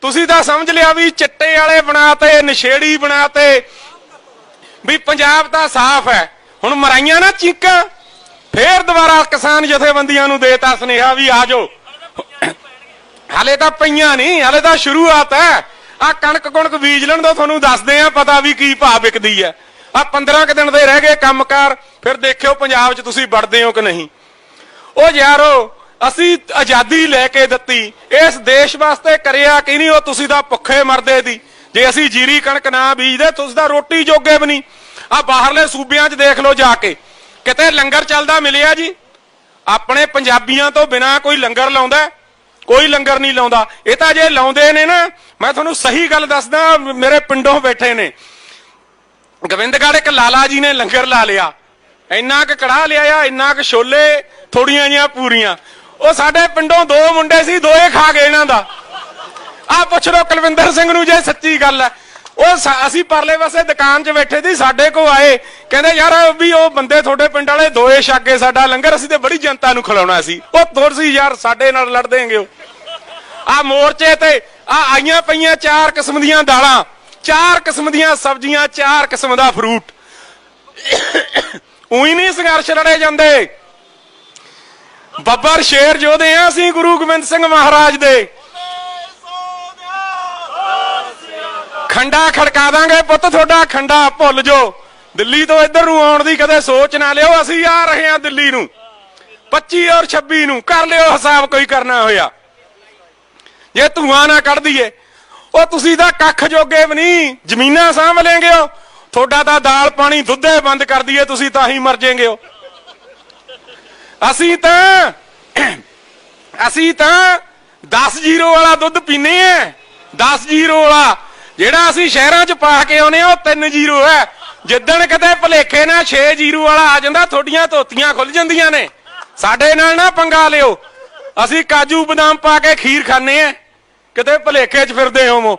ਤੁਸੀਂ ਤਾਂ ਸਮਝ ਲਿਆ ਵੀ ਚਿੱਟੇ ਵਾਲੇ ਬਣਾਤੇ, ਨਸ਼ੇੜੀ ਬਣਾਤੇ। ਵੀ ਪੰਜਾਬ ਤਾਂ ਸਾਫ਼ ਹੈ। ਹੁਣ ਮਰਾਈਆਂ ਨਾ ਚੀਕਾਂ। ਫੇਰ ਦੁਬਾਰਾ ਕਿਸਾਨ ਜਥੇਬੰਦੀਆਂ ਨੂੰ ਦੇਤਾ ਸੁਨੇਹਾ ਵੀ ਆ ਜਾਓ। ਹਲੇ ਤਾਂ ਪਈਆਂ ਨਹੀਂ, ਹਲੇ ਤਾਂ ਸ਼ੁਰੂਆਤ ਹੈ। ਆ ਕਣਕ ਕਣਕ ਬੀਜ ਲੈਣ ਦੋ, ਤੁਹਾਨੂੰ ਦੱਸਦੇ ਆ ਪਤਾ ਵੀ ਕੀ ਭਾਅ ਵਿਕਦੀ ਹੈ। ਆ 15 ਕੁ ਦਿਨ ਦੇ ਰਹਿ ਗਏ ਕੰਮਕਾਰ, ਫਿਰ ਦੇਖਿਓ ਪੰਜਾਬ 'ਚ ਤੁਸੀਂ ਵੜਦੇ ਹੋ ਕਿ ਨਹੀਂ। ਉਹ ਯਾਰੋ ਅਸੀਂ ਆਜ਼ਾਦੀ ਲੈ ਕੇ ਦਿੱਤੀ। ਇਸ ਦੇਸ਼ ਵਾਸਤੇ ਕਰਿਆ ਕਿ ਨਹੀਂ ਉਹ ਤੁਸੀਂ ਤਾਂ ਭੁੱਖੇ ਮਰਦੇ ਦੀ ਜੇ ਅਸੀਂ ਜੀਰੀ ਕਣਕ ਨਾ ਬੀਜਦੇ, ਤੁਸੀਂ ਤਾਂ ਰੋਟੀ ਜੋਗੇ ਵੀ ਨਹੀਂ। ਆ ਬਾਹਰਲੇ ਸੂਬਿਆਂ 'ਚ ਦੇਖ ਲਓ ਜਾ ਕੇ। ਕਿਤੇ ਲੰਗਰ ਚੱਲਦਾ ਮਿਲਿਆ ਜੀ? ਆਪਣੇ ਪੰਜਾਬੀਆਂ ਤੋਂ ਬਿਨਾ ਕੋਈ ਲੰਗਰ ਲਾਉਂਦਾ, ਕੋਈ ਲੰਗਰ ਨਹੀਂ ਲਾਉਂਦਾ। ਇਹ ਤਾਂ ਜੇ ਲਾਉਂਦੇ ਨੇ ਨਾ, ਮੈਂ ਤੁਹਾਨੂੰ ਸਹੀ ਗੱਲ ਦੱਸਦਾ, ਮੇਰੇ ਪਿੰਡੋਂ ਬੈਠੇ ਨੇ। ਗੋਬਿੰਦਗੜ੍ਹ ਇੱਕ ਲਾਲਾ ਜੀ ਨੇ ਲੰਗਰ ਲਾ ਲਿਆ। ਇੰਨਾ ਕੁ ਕੜਾਹ ਲਿਆਇਆ, ਇੰਨਾ ਕੁ ਛੋਲੇ, ਥੋੜੀਆਂ ਜੀਆਂ ਪੂਰੀਆਂ। ਉਹ ਸਾਡੇ ਪਿੰਡੋਂ ਦੋ ਮੁੰਡੇ ਸੀ, ਦੋਏ ਖਾ ਗਏ ਇਹਨਾਂ ਦਾ। ਆ ਪੁੱਛ ਲਓ ਕੁਲਵਿੰਦਰ ਸਿੰਘ ਨੂੰ ਜੇ ਸੱਚੀ ਗੱਲ ਹੈ। ਉਹ ਅਸੀਂ ਪਰਲੇ ਪਾਸੇ ਦੁਕਾਨ 'ਚ ਬੈਠੇ ਸੀ, ਸਾਡੇ ਕੋ ਆਏ। ਕਹਿੰਦੇ, ਯਾਰ ਵੀ ਉਹ ਬੰਦੇ ਤੁਹਾਡੇ ਪਿੰਡ ਵਾਲੇ ਦੋਏ ਛਾਗੇ ਸਾਡਾ ਲੰਗਰ, ਅਸੀਂ ਤੇ ਬੜੀ ਜਨਤਾ ਨੂੰ ਖਿਲਾਉਣਾ ਸੀ। ਉਹ ਤੁਰ ਸੀ, ਯਾਰ, ਸਾਡੇ ਨਾਲ ਲੜ ਦੇਂਗੇ ਉਹ। ਆ ਮੋਰਚੇ ਤੇ ਆ ਆਈਆਂ ਪਈਆਂ ਚਾਰ ਕਿਸਮ ਦੀਆਂ ਦਾਲਾਂ, ਚਾਰ ਕਿਸਮ ਦੀਆਂ ਸਬਜ਼ੀਆਂ, ਚਾਰ ਕਿਸਮ ਦਾ ਫਰੂਟ ਉਹੀ ਨਹੀਂ ਸੰਘਰਸ਼ ਲੜੇ ਜਾਂਦੇ। ਬੱਬਰ ਸ਼ੇਰ ਜੋਦੇ ਆ ਅਸੀਂ ਗੁਰੂ ਗੋਬਿੰਦ ਸਿੰਘ ਮਹਾਰਾਜ ਦੇ। ਖੰਡਾ ਖੜਕਾ ਦਾਂਗੇ ਪੁੱਤ, ਤੁਹਾਡਾ ਖੰਡਾ ਭੁੱਲ ਜੋ। ਦਿੱਲੀ ਤੋਂ ਇੱਧਰ ਨੂੰ ਆਉਣ ਦੀ ਕਦੇ ਸੋਚ ਨਾ ਲਿਓ, ਅਸੀਂ ਆ ਰਹੇ ਹਾਂ ਦਿੱਲੀ ਨੂੰ। 25 ਔਰ 26 ਨੂੰ, ਕਰ ਲਿਓ ਹਿਸਾਬ ਕੋਈ ਕਰਨਾ ਹੋਇਆ। ਜੇ ਧੂਆਂ ਨਾ ਕੱਢ ਦਈਏ, ਉਹ ਤੁਸੀਂ ਤਾਂ ਕੱਖ ਜੋਗੇ ਵੀ ਨਹੀਂ, ਜ਼ਮੀਨਾਂ ਸਾਂਭ ਲੈਂਗੇ ਹੋ ਤੁਹਾਡਾ ਤਾਂ ਦਾਲ ਪਾਣੀ ਦੁੱਧੇ ਬੰਦ ਕਰ ਦਈਏ, ਤੁਸੀਂ ਤਾਂ ਹੀ ਮਰ ਜਾਏਗੇ ਹੋ ਅਸੀਂ ਤਾਂ ਅਸੀਂ ਤਾਂ 10 ਜੀਰੋ ਵਾਲਾ ਦੁੱਧ ਪੀਨੇ ਆ। 10 ਜੀਰੋ ਵਾਲਾ। ਜਿਹੜਾ ਅਸੀਂ ਸ਼ਹਿਰਾਂ 'ਚ ਪਾ ਕੇ ਆਉਨੇ ਆ ਉਹ 3 ਜੀਰੋ ਹੈ। ਜਿੱਦਣ ਕਿਤੇ ਭਲੇਖੇ ਨਾਲ 6 ਜੀਰੋ ਵਾਲਾ ਆ ਜਾਂਦਾ, ਤੁਹਾਡੀਆਂ ਧੋਤੀਆਂ ਖੁੱਲ ਜਾਂਦੀਆਂ ਨੇ। ਸਾਡੇ ਨਾਲ ਨਾ ਪੰਗਾ ਲਿਓ। ਅਸੀਂ ਕਾਜੂ ਬਦਾਮ ਪਾ ਕੇ ਖੀਰ ਖਾਣੇ ਆ। ਕਿਤੇ ਭਲੇਖੇ 'ਚ ਫਿਰਦੇ ਹੋਵੋ।